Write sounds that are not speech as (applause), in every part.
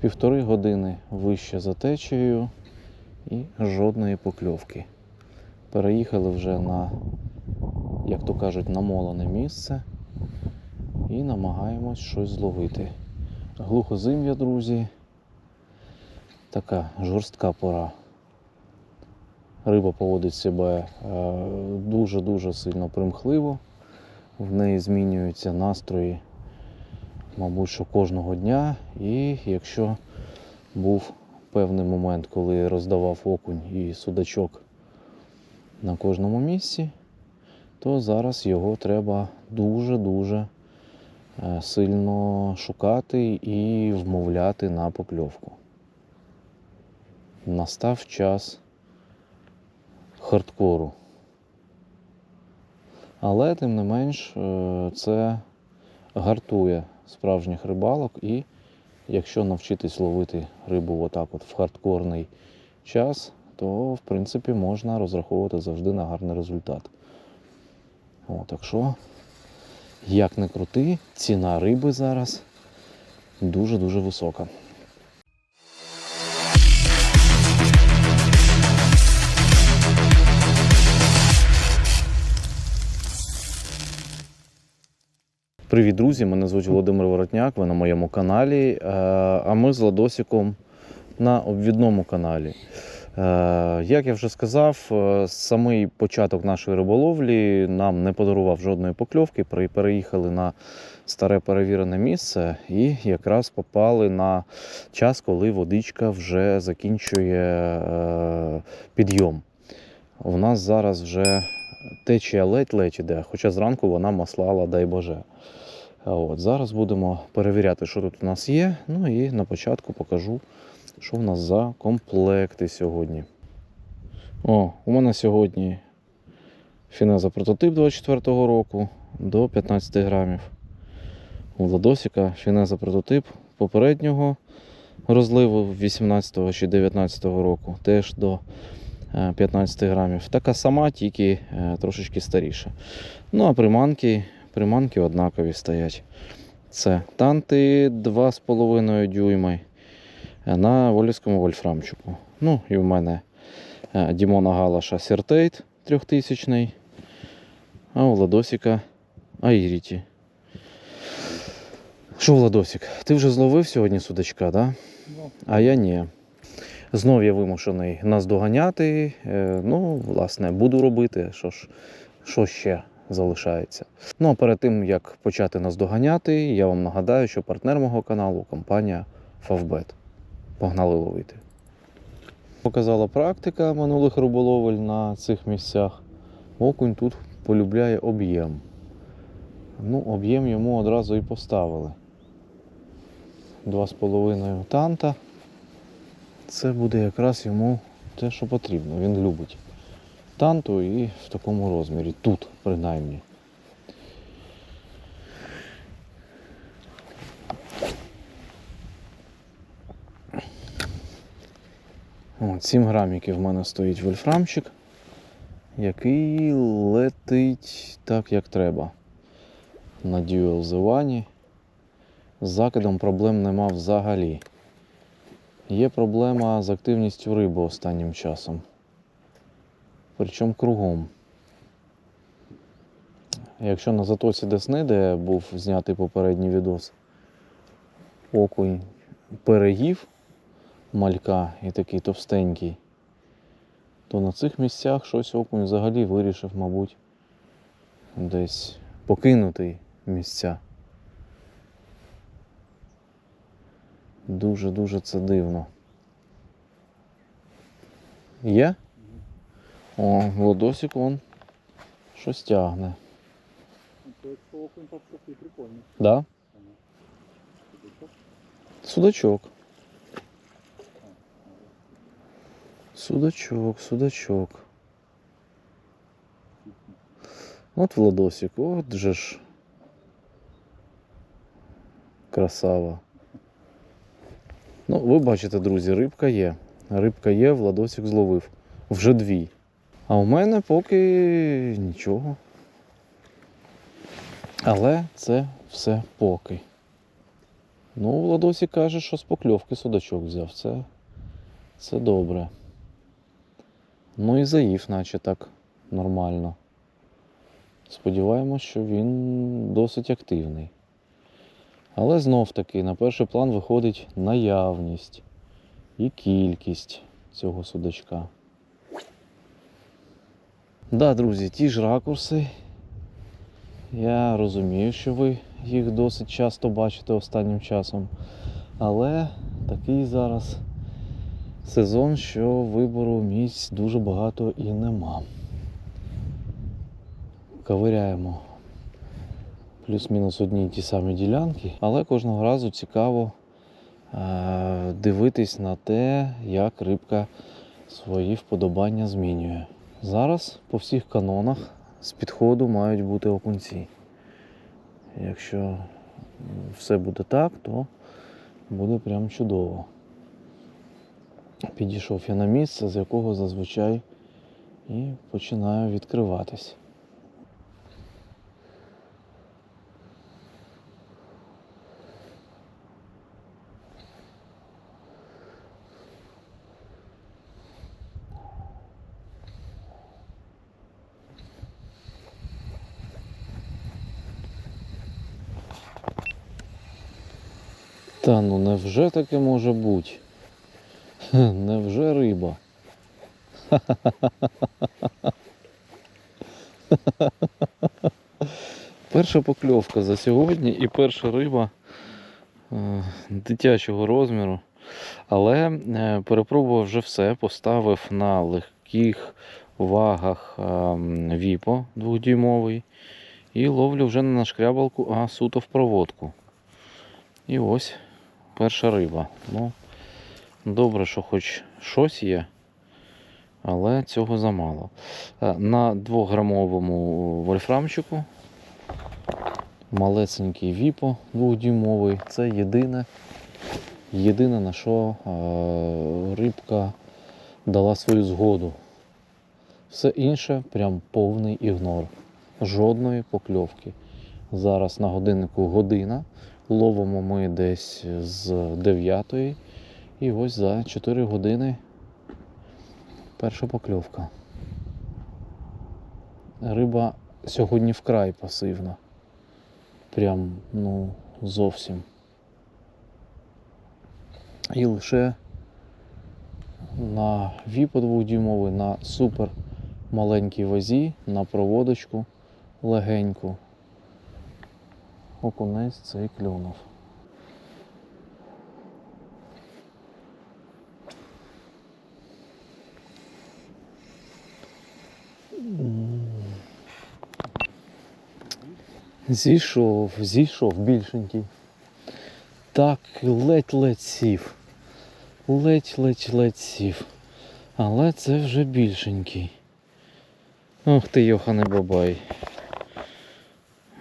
Півтори години вище за течією і жодної покльовки. Переїхали вже на, як то кажуть, намолене місце і намагаємось щось зловити. Глухозим'я, друзі. Така жорстка пора. Риба поводить себе е, дуже-дуже сильно примхливо. В неї змінюються настрої, мабуть, що кожного дня. І якщо був певний момент, коли роздавав окунь і судачок на кожному місці, то зараз його треба дуже-дуже е, сильно шукати і вмовляти на покльовку. Настав час хардкору. Але, тим не менш, е, це гартує справжніх рибалок, і якщо навчитись ловити рибу отак от в хардкорний час, то в принципі можна розраховувати завжди на гарний результат. О, так що, як не крути, ціна риби зараз дуже-дуже висока. Привіт, друзі! Мене звуть Володимир Воротняк, ви на моєму каналі. е, А ми з Ладосиком на обвідному каналі. Е, Як я вже сказав, е, самий початок нашої риболовлі нам не подарував жодної покльовки. Переїхали на старе перевірене місце і якраз попали на час, коли водичка вже закінчує підйом. У нас зараз вже течія ледь-ледь іде, хоча зранку вона маслала, дай Боже. От, зараз будемо перевіряти, що тут у нас є. Ну і на початку покажу, що в нас за комплекти сьогодні. О, у мене сьогодні фінеза прототип 24-го року до 15 грамів. У Владосіка фінеза прототип попереднього розливу 18-го чи 19-го року теж до 15 грамів. Така сама, тільки е, трошечки старіша. Ну а приманки, приманки однакові стоять. Це танти 2,5 дюйми е, на волівському вольфрамчику. Ну і в мене е, Дімона Галаша Сертейт 3000, а у Владосіка Аїріті. Що, Владосік, ти вже зловив сьогодні судачка, да? а я ні. Знов я вимушений нас доганяти. Е, Ну, власне, буду робити. Що ж, що ще залишається? Ну а перед тим як почати нас доганяти, я вам нагадаю, що партнер мого каналу компанія Favbet. Погнали ловити. Показала практика минулих риболовель на цих місцях. Окунь тут полюбляє об'єм. Ну, об'єм йому одразу і поставили. 2,5 танта. Це буде якраз йому те, що потрібно. Він любить танту і в такому розмірі. Тут, принаймні. От, 7 граміків в мене стоїть вольфрамчик, який летить так, як треба. На Dual Zevani. З закидом проблем нема взагалі. Є проблема з активністю риби останнім часом. Причому кругом. Якщо на затоці Десни, де був знятий попередній відос, окунь переїв малька і такий товстенький, то на цих місцях щось окунь взагалі вирішив, мабуть, десь покинути місця. Дуже-дуже це дивно. Є? О, Владосик вон щось тягне. Да? Судачок. Судачок, судачок. От Владосик, от же ж. Красава. Ну, ви бачите, друзі, рибка є. Рибка є, Владосик зловив. Вже дві. А у мене поки нічого. Але це все поки. Ну, Владосі каже, що з покльовки судачок взяв. Це, це добре. Ну і заїв, наче так нормально. Сподіваємось, що він досить активний. Але знов таки на перший план виходить наявність і кількість цього судачка. Да, друзі, ті ж ракурси. Я розумію, що ви їх досить часто бачите останнім часом. Але такий зараз сезон, що вибору місць дуже багато і нема. Ковиряємо плюс-мінус одні й ті самі ділянки, але кожного разу цікаво е- дивитись на те, як рибка свої вподобання змінює. Зараз по всіх канонах з підходу мають бути окунці. Якщо все буде так, то буде прям чудово. Підійшов я на місце, з якого зазвичай і починаю відкриватись. Та ну невже таке може бути? Невже риба? Перша покльовка за сьогодні і перша риба е, дитячого розміру. Але е, перепробував вже все, поставив на легких вагах е, віпо двохдюймовий і ловлю вже не на шкрябалку, а суто в проводку. І ось перша риба. Ну, добре, що хоч щось є, але цього замало. Е, На 2-грамовому вольфрамчику малесенький віпо 2-дюймовий. Це єдине, єдине на що е, рибка дала свою згоду. Все інше прям повний ігнор. Жодної покльовки. Зараз на годиннику година. Ловимо ми десь з 9 і ось за 4 години перша покльовка. Риба сьогодні вкрай пасивна. Прям, ну, зовсім. І лише на віпо двохдюймовий, на супер маленькій вазі, на проводочку легеньку. Окунець цей клюнув. Зійшов, зійшов більшенький. Так, ледь-ледь сів. Ледь-ледь-ледь сів. Але це вже більшенький. Ох ти, Йохане Бабай.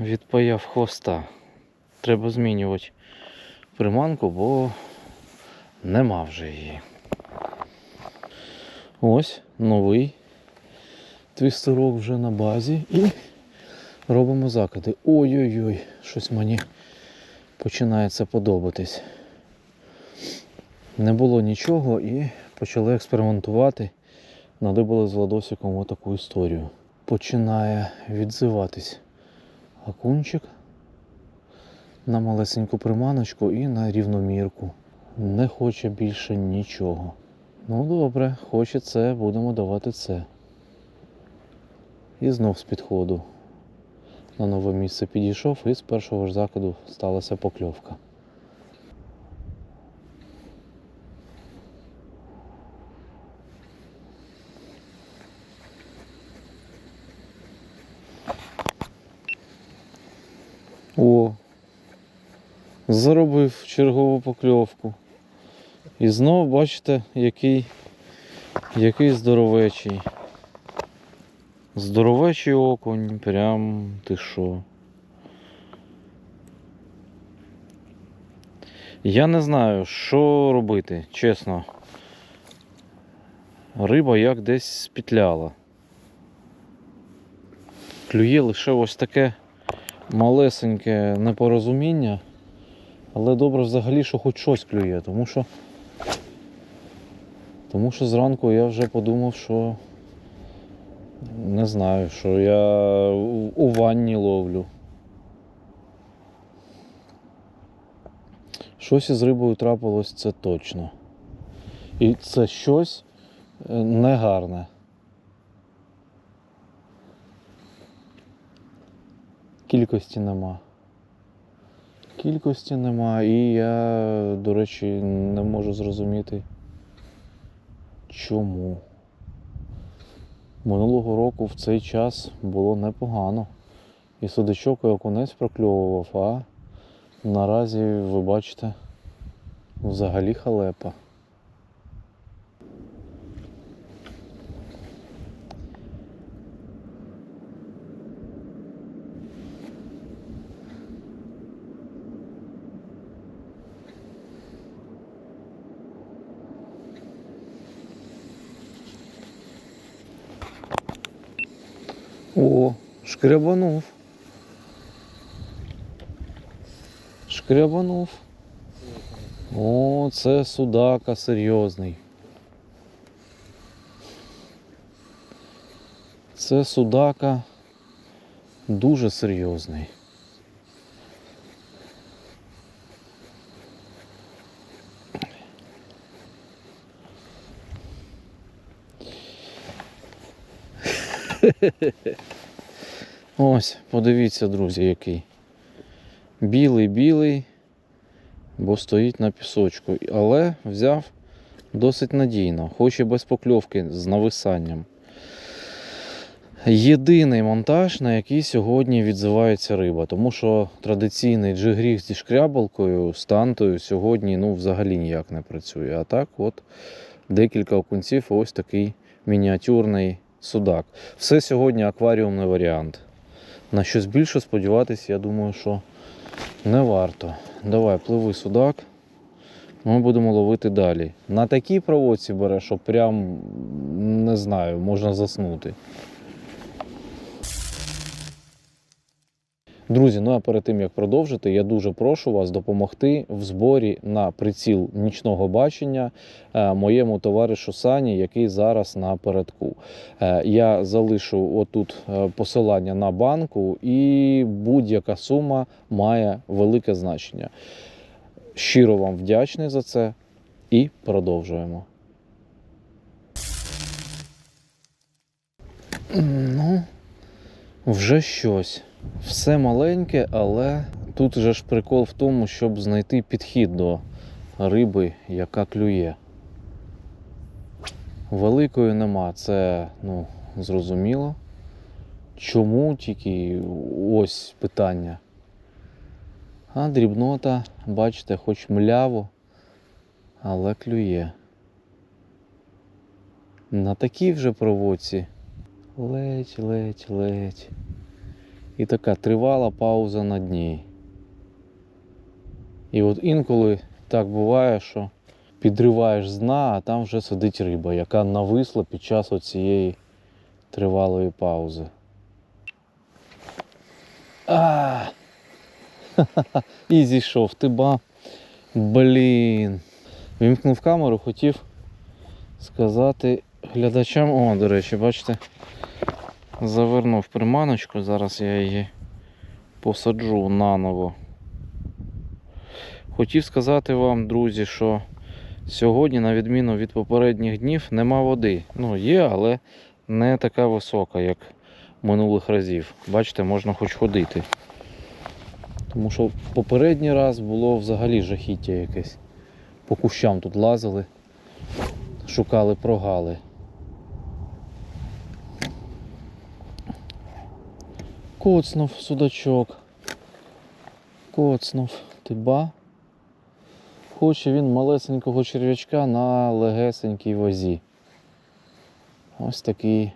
Відпаяв хвоста. Треба змінювати приманку, бо нема вже її. Ось новий твістерок вже на базі і робимо закиди. Ой-ой-ой, щось мені починає це подобатись. Не було нічого і почали експериментувати. Надибали з Владосиком отаку історію. Починає відзиватись окунчик на малесеньку приманочку і на рівномірку. Не хоче більше нічого. Ну добре, хоче це, будемо давати це. І знов з підходу. На нове місце підійшов і з першого ж закиду сталася покльовка. О, заробив чергову покльовку. І знов бачите, який, який здоровечий. Здоровечий окунь, прям ти що. Я не знаю, що робити, чесно. Риба як десь спітляла. Клює лише ось таке малесеньке непорозуміння, Але добре взагалі, що хоч щось клює, тому що. Тому що зранку я вже подумав, що не знаю, що я у- ванні ловлю. Щось із рибою трапилось, це точно. І це щось е, негарне. Кількості нема. Кількості нема, і я, до речі, не можу зрозуміти, чому. Минулого року в цей час було непогано. І судачок і окунець прокльовував, а наразі, ви бачите, взагалі халепа. О, шкрябанув. Шкрябанув. О, це судака серйозний. Це судака дуже серйозний. (laughs) Ось, подивіться, друзі, який. Білий, білий, бо стоїть на пісочку. Але взяв досить надійно, хоч і без покльовки з нависанням. Єдиний монтаж, на який сьогодні відзивається риба, тому що традиційний джигріг зі шкрябалкою, з тантою сьогодні ну, взагалі ніяк не працює. А так, от декілька окунців, ось такий мініатюрний судак. Все сьогодні акваріумний варіант. На щось більше сподіватися, я думаю, що не варто. Давай, пливи судак. Ми будемо ловити далі. На такій проводці бере, що прям не знаю, можна заснути. Друзі, ну а перед тим як продовжити, я дуже прошу вас допомогти в зборі на приціл нічного бачення е, моєму товаришу Сані, який зараз на передку. Е, Я залишу отут е, посилання на банку, і будь-яка сума має велике значення. Щиро вам вдячний за це і продовжуємо. Ну, вже щось. Все маленьке, але тут же ж прикол в тому, щоб знайти підхід до риби, яка клює. Великої нема, це ну, зрозуміло. Чому тільки ось питання. А дрібнота, бачите, хоч мляво, але клює. На такій вже проводці ледь, ледь, ледь. І така тривала пауза на дні. І от інколи так буває, що підриваєш з дна, а там вже сидить риба, яка нависла під час оцієї тривалої паузи. А! (laughs) І зійшов ти ба. Блін. Вімкнув камеру, хотів сказати глядачам. О, до речі, бачите, завернув приманочку, зараз я її посаджу наново. Хотів сказати вам, друзі, що сьогодні, на відміну від попередніх днів, нема води. Ну, є, але не така висока, як минулих разів. Бачите, можна хоч ходити. Тому що попередній раз було взагалі жахіття якесь. По кущам тут лазили, шукали прогали. Коцнув судачок. Коцнув. Ти ба. Хоче він малесенького черв'ячка на легесенькій вазі. Ось такий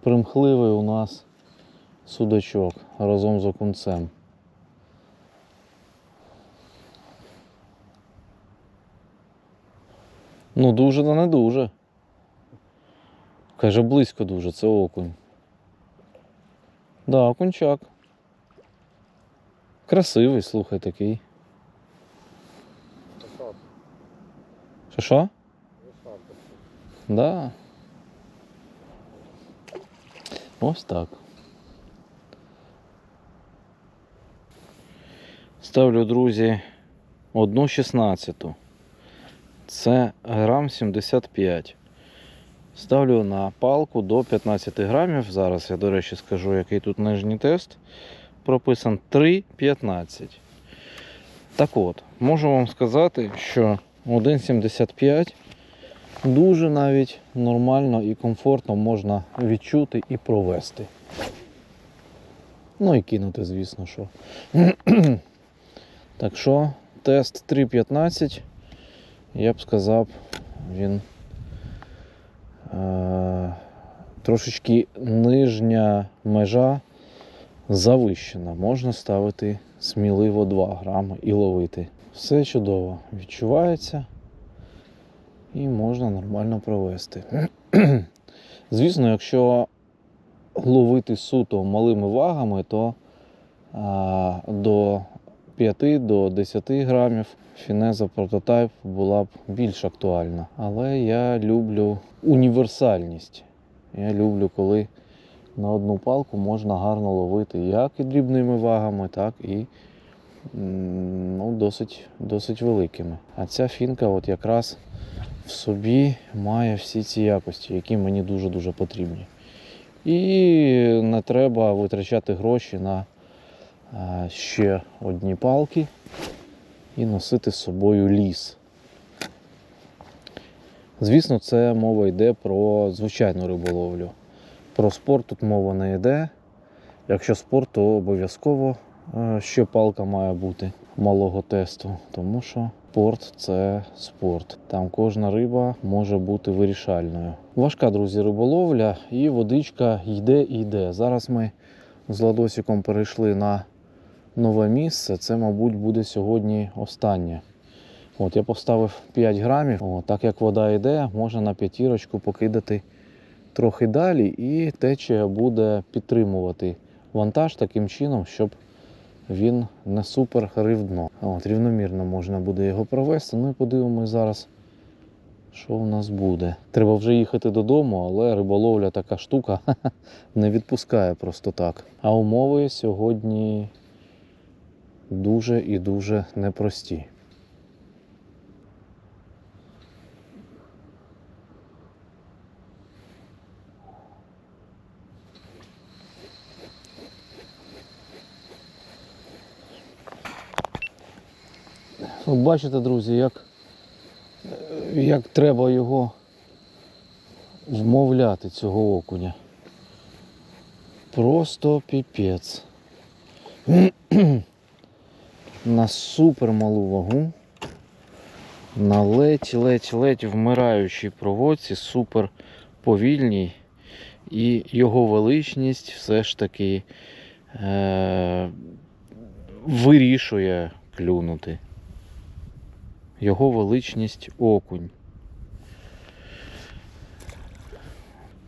примхливий у нас судачок разом з окунцем. Ну, дуже, та не дуже. Каже, близько дуже, це окунь. Да, окунчак. Красивий, слухай, такий. Що що? Да. Ось так. Ставлю, друзі, одну шістнадцяту. Це грам 75. Ставлю на палку до 15 грамів. Зараз я, до речі, скажу, який тут нижній тест. Прописан 3,15. Так от, можу вам сказати, що 1,75 дуже навіть нормально і комфортно можна відчути і провести. Ну і кинути, звісно, що. так що, тест 3.15, я б сказав, він трошечки нижня межа завищена. Можна ставити сміливо 2 грами і ловити. Все чудово відчувається і можна нормально провести. (clears throat) Звісно, якщо ловити суто малими вагами, то а, до 5 до 10 грамів фінеза прототайп була б більш актуальна. Але я люблю універсальність. Я люблю, коли на одну палку можна гарно ловити як і дрібними вагами, так і ну, досить, досить великими. А ця фінка от якраз в собі має всі ці якості, які мені дуже-дуже потрібні. І не треба витрачати гроші на ще одні палки і носити з собою ліс. Звісно, це мова йде про звичайну риболовлю. Про спорт тут мова не йде. Якщо спорт, то обов'язково е, ще палка має бути малого тесту, тому що спорт це спорт. Там кожна риба може бути вирішальною. Важка, друзі, риболовля, і водичка йде і йде. Зараз ми з Ладосиком перейшли на нове місце. Це, мабуть, буде сьогодні останнє. От я поставив 5 грамів. От, так як вода йде, можна на п'ятірочку покидати трохи далі, і течія буде підтримувати вантаж таким чином, щоб він не супер рив дно. От, рівномірно можна буде його провести. Ну і подивимось зараз, що у нас буде. Треба вже їхати додому, але риболовля така штука (laughs) не відпускає просто так. А умови сьогодні дуже і дуже непрості. От бачите, друзі, як, як треба його вмовляти, цього окуня. Просто піпець. (clears throat) На супер малу вагу. На ледь-ледь-ледь вмираючій проводці, супер повільній. І його величність все ж таки е- вирішує клюнути його величність окунь.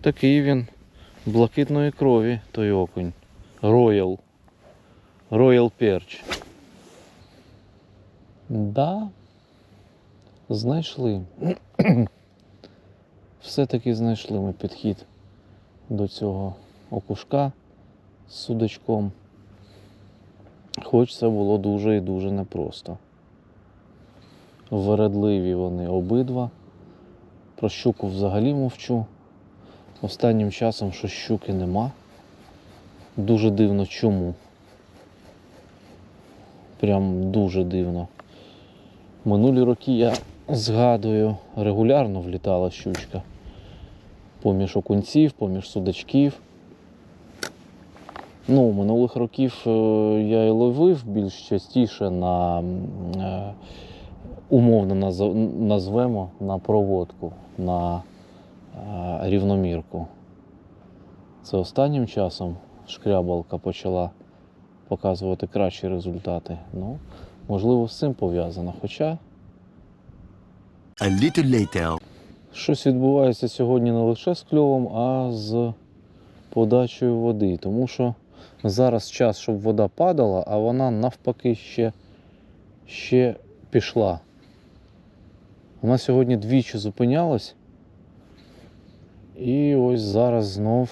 Такий він блакитної крові, той окунь. Роял. Роял Перч. Да. Знайшли. (clears throat) Все-таки знайшли ми підхід до цього окушка з судачком. Хоч це було дуже і дуже непросто. Вередливі вони обидва. Про щуку взагалі мовчу. Останнім часом що щуки нема. Дуже дивно чому. Прям дуже дивно. Минулі роки я згадую, регулярно влітала щучка. Поміж окунців, поміж судачків. Ну, минулих років е, я і ловив більш частіше на е, умовно назвемо на проводку, на е, рівномірку. Це останнім часом шкрябалка почала показувати кращі результати. Ну, можливо, з цим пов'язано. Хоча A little later. щось відбувається сьогодні не лише з кльовом, а з подачею води. Тому що зараз час, щоб вода падала, а вона навпаки ще, ще пішла. Вона сьогодні двічі зупинялась. І ось зараз знов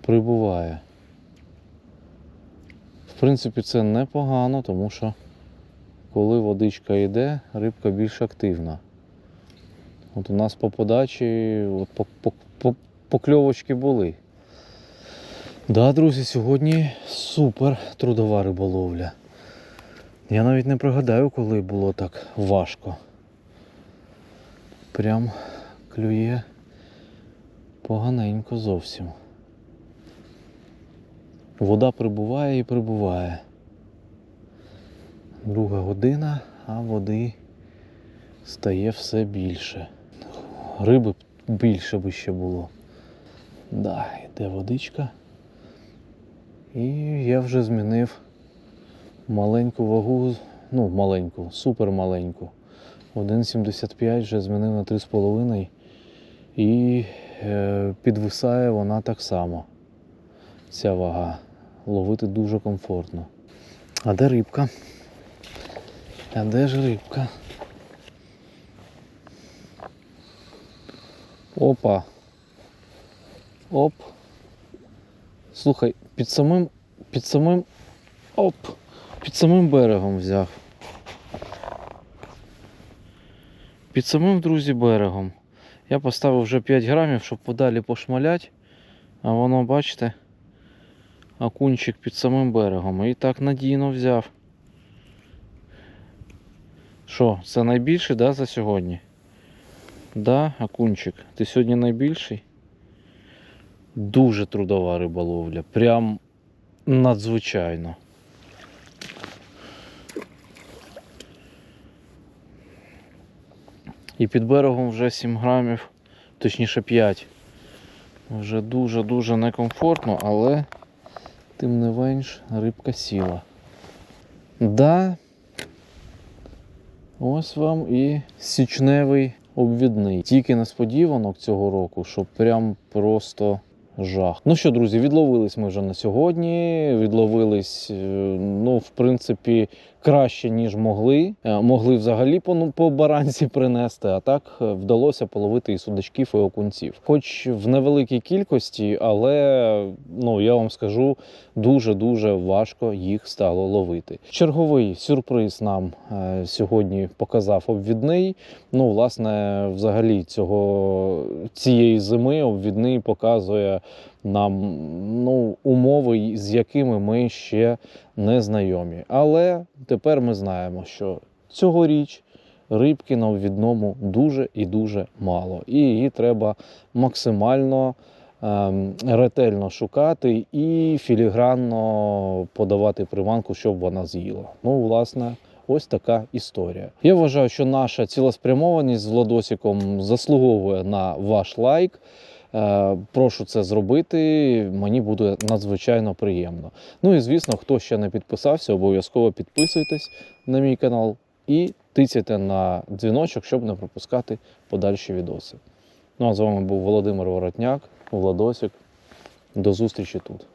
прибуває. В принципі, це непогано, тому що коли водичка йде, рибка більш активна. От у нас по подачі от по, по, по, покльовочки були. Да, друзі, сьогодні супер трудова риболовля. Я навіть не пригадаю, коли було так важко. Прям клює поганенько зовсім. Вода прибуває і прибуває. Друга година, а води стає все більше. Риби більше би ще було. Да, йде водичка. І я вже змінив маленьку вагу, ну маленьку, супер маленьку. 1,75 вже змінив на 3,5 і е, підвисає вона так само. Ця вага. Ловити дуже комфортно. А де рибка? А де ж рибка? Опа. Оп. Слухай, під самим. Під самим. Оп! Під самим берегом взяв. Під самим, друзі, берегом. Я поставив вже 5 грамів, щоб подалі пошмалять. А воно, бачите, окунчик під самим берегом. І так надійно взяв. Що, це найбільший, да, за сьогодні? Да, окунчик. Ти сьогодні найбільший? Дуже трудова риболовля. Прям надзвичайно. І під берегом вже 7 грамів, точніше 5. Вже дуже-дуже некомфортно, але тим не менш рибка сіла. Да, ось вам і січневий обвідний. Тільки несподіванок цього року, що прям просто жах. Ну що, друзі, відловились ми вже на сьогодні. Відловились, е, ну, в принципі, краще, ніж могли. Е, Могли взагалі по, ну, по баранці принести, а так е, вдалося половити і судачків, і окунців. Хоч в невеликій кількості, але ну, я вам скажу, дуже-дуже важко їх стало ловити. Черговий сюрприз нам е, сьогодні показав обвідний. Ну, власне, взагалі цього цієї зими обвідний показує нам ну, умови, з якими ми ще не знайомі. Але тепер ми знаємо, що цьогоріч рибки на обвідному дуже і дуже мало. І її треба максимально ем, ретельно шукати і філігранно подавати приманку, щоб вона з'їла. Ну, власне. Ось така історія. Я вважаю, що наша цілеспрямованість з Владосиком заслуговує на ваш лайк. Е, Прошу це зробити. Мені буде надзвичайно приємно. Ну і звісно, хто ще не підписався, обов'язково підписуйтесь на мій канал і тицяйте на дзвіночок, щоб не пропускати подальші відоси. Ну а з вами був Володимир Воротняк, Владосик. До зустрічі тут.